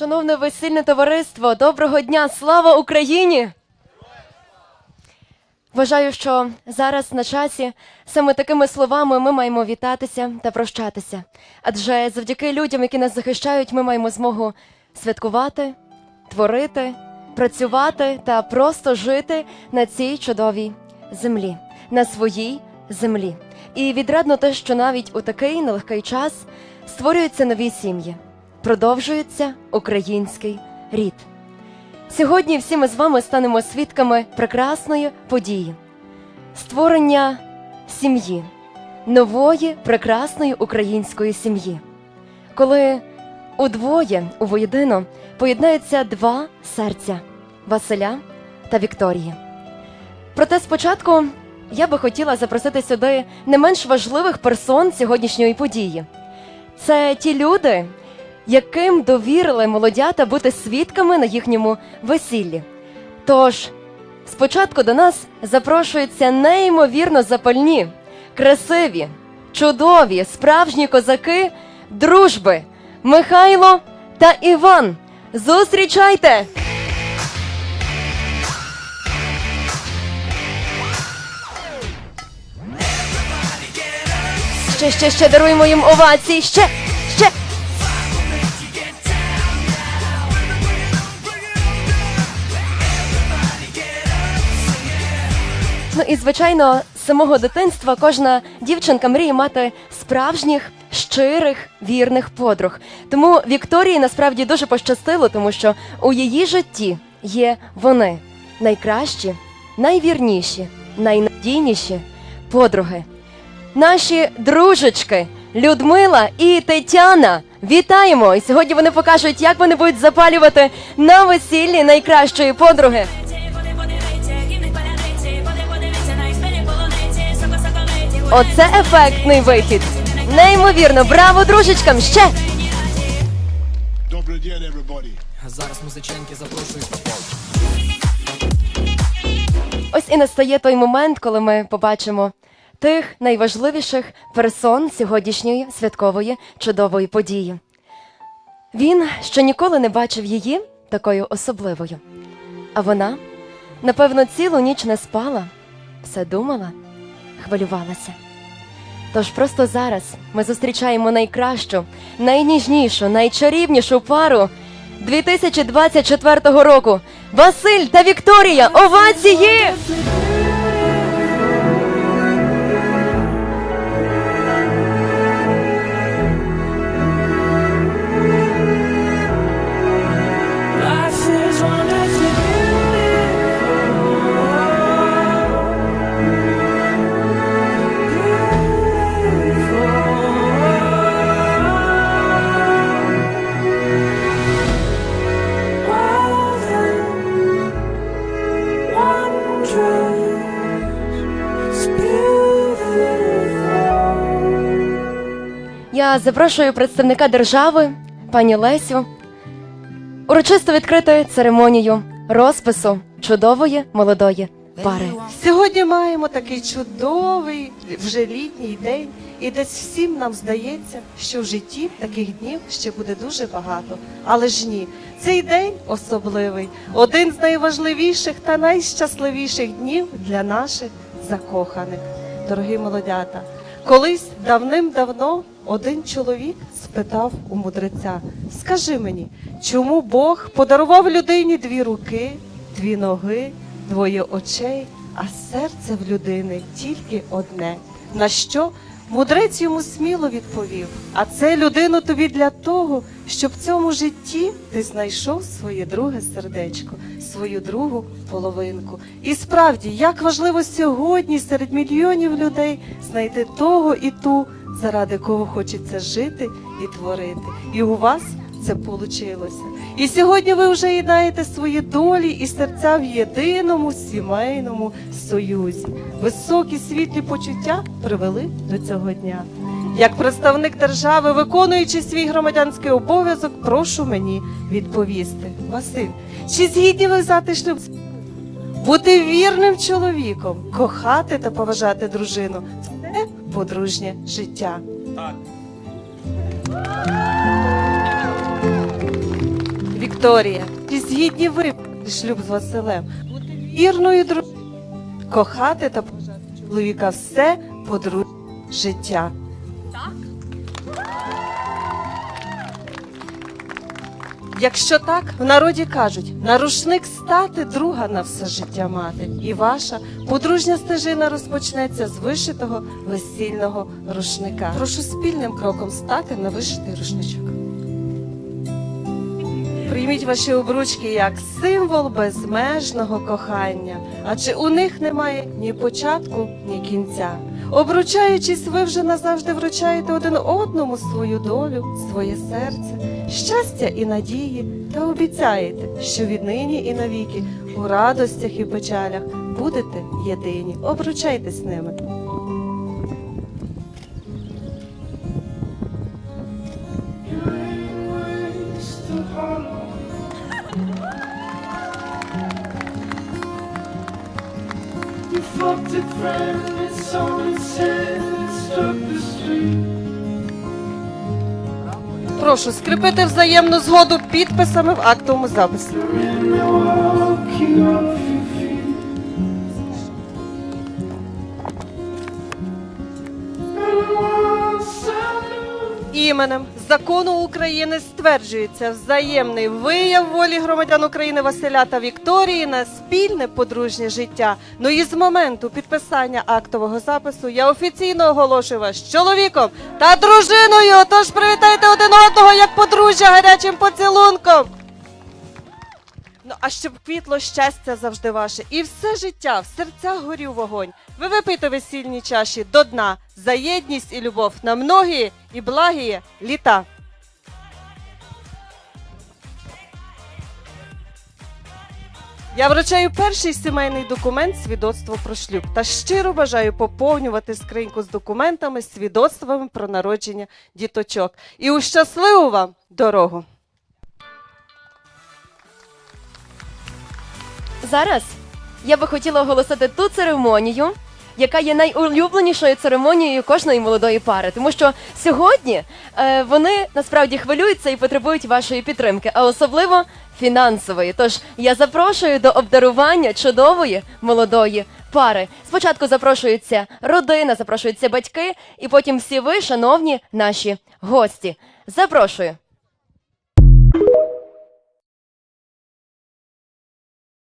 Шановне весільне товариство, доброго дня! Слава Україні! Вважаю, що зараз на часі саме такими словами ми маємо вітатися та прощатися. Адже завдяки людям, які нас захищають, ми маємо змогу святкувати, творити, працювати та просто жити на цій чудовій землі, на своїй землі. І відрадно те, що навіть у такий нелегкий час створюються нові сім'ї, продовжується український рід. Сьогодні всі ми з вами станемо свідками прекрасної події створення сім'ї, нової прекрасної української сім'ї, коли удвоє у воєдино поєднаються два серця Василя та Вікторії. Проте спочатку я би хотіла запросити сюди не менш важливих персон сьогоднішньої події. Це ті люди, яким довірили молодята бути свідками на їхньому весіллі. Тож, спочатку до нас запрошуються неймовірно запальні, красиві, чудові, справжні козаки дружби Михайло та Іван. Зустрічайте! Ще, ще, ще даруємо їм овації. Ще, і звичайно, з самого дитинства кожна дівчинка мріє мати справжніх, щирих, вірних подруг. Тому Вікторії насправді дуже пощастило, тому що у її житті є вони найкращі, найвірніші, найнадійніші подруги. Наші дружечки Людмила і Тетяна. Вітаємо! І сьогодні вони покажуть, як вони будуть запалювати на весіллі найкращої подруги. Оце ефектний вихід. Неймовірно, браво, дружечкам! Ще! Добрый день, everybody. Зараз музиченьки запрошують. Ось і настає той момент, коли ми побачимо тих найважливіших персон сьогоднішньої святкової чудової події. Він ще ніколи не бачив її такою особливою. А вона, напевно, цілу ніч не спала, все думала, хвилювалася. Тож просто зараз ми зустрічаємо найкращу, найніжнішу, найчарівнішу пару 2024 року. Василь та Вікторія! Овації! Я запрошую представника держави, пані Лесю, урочисто відкрити церемонію розпису чудової молодої пари. Сьогодні маємо такий чудовий вже літній день, і десь всім нам здається, що в житті таких днів ще буде дуже багато. Але ж ні, цей день особливий, один з найважливіших та найщасливіших днів для наших закоханих. Дорогі молодята, колись давним-давно один чоловік спитав у мудреця: Скажи мені, чому Бог подарував людині дві руки, дві ноги, двоє очей, а серце в людини тільки одне. На що мудрець йому сміло відповів: А це людину тобі для того, щоб в цьому житті ти знайшов своє друге сердечко, свою другу половинку. І справді, як важливо сьогодні серед мільйонів людей знайти того і ту, заради кого хочеться жити і творити. І у вас це вийшло. І сьогодні ви вже єднаєте свої долі і серця в єдиному сімейному союзі. Високі світлі почуття привели до цього дня. Як представник держави, виконуючи свій громадянський обов'язок, прошу мені відповісти. Василь, чи згідні ви взяти шлюб? Бути вірним чоловіком, кохати та поважати дружину подружнє життя. Вікторія, чи згідні ви шлюб з Василем? Бути вірною дружиною, кохати та пожати чоловіка все подружнє життя. Якщо так, в народі кажуть, на рушник стати друга на все життя мати, і ваша подружня стежина розпочнеться з вишитого весільного рушника. Прошу спільним кроком стати на вишитий рушничок. Прийміть ваші обручки як символ безмежного кохання, адже у них немає ні початку, ні кінця. Обручаючись, ви вже назавжди вручаєте один одному свою долю, своє серце, щастя і надії, та обіцяєте, що віднині і навіки у радостях і печалях будете єдині. Обручайтесь ними. You fucked it, friend, it's only sin, it struck the street. Прошу скріпити взаємну згоду підписами в актовому записі. Іменем закону України стверджується взаємний вияв волі громадян України Василя та Вікторії на спільне подружнє життя. Ну і з моменту підписання актового запису я офіційно оголошую вас чоловіком та дружиною. Тож привітайте один одного як подружжя гарячим поцілунком. Ну, а щоб квітло щастя завжди ваше, і все життя в серцях горів вогонь. Ви випийте весільні чаші до дна за єдність і любов на многії і благії літа. Я вручаю перший сімейний документ свідоцтво про шлюб та щиро бажаю поповнювати скриньку з документами, свідоцтвами про народження діточок. І у щасливу вам дорогу! Зараз я би хотіла оголосити ту церемонію, яка є найулюбленішою церемонією кожної молодої пари, тому що сьогодні е, вони насправді хвилюються і потребують вашої підтримки, а особливо фінансової. Тож я запрошую до обдарування чудової молодої пари. Спочатку запрошується родина, запрошуються батьки, і потім всі ви, шановні наші гості. Запрошую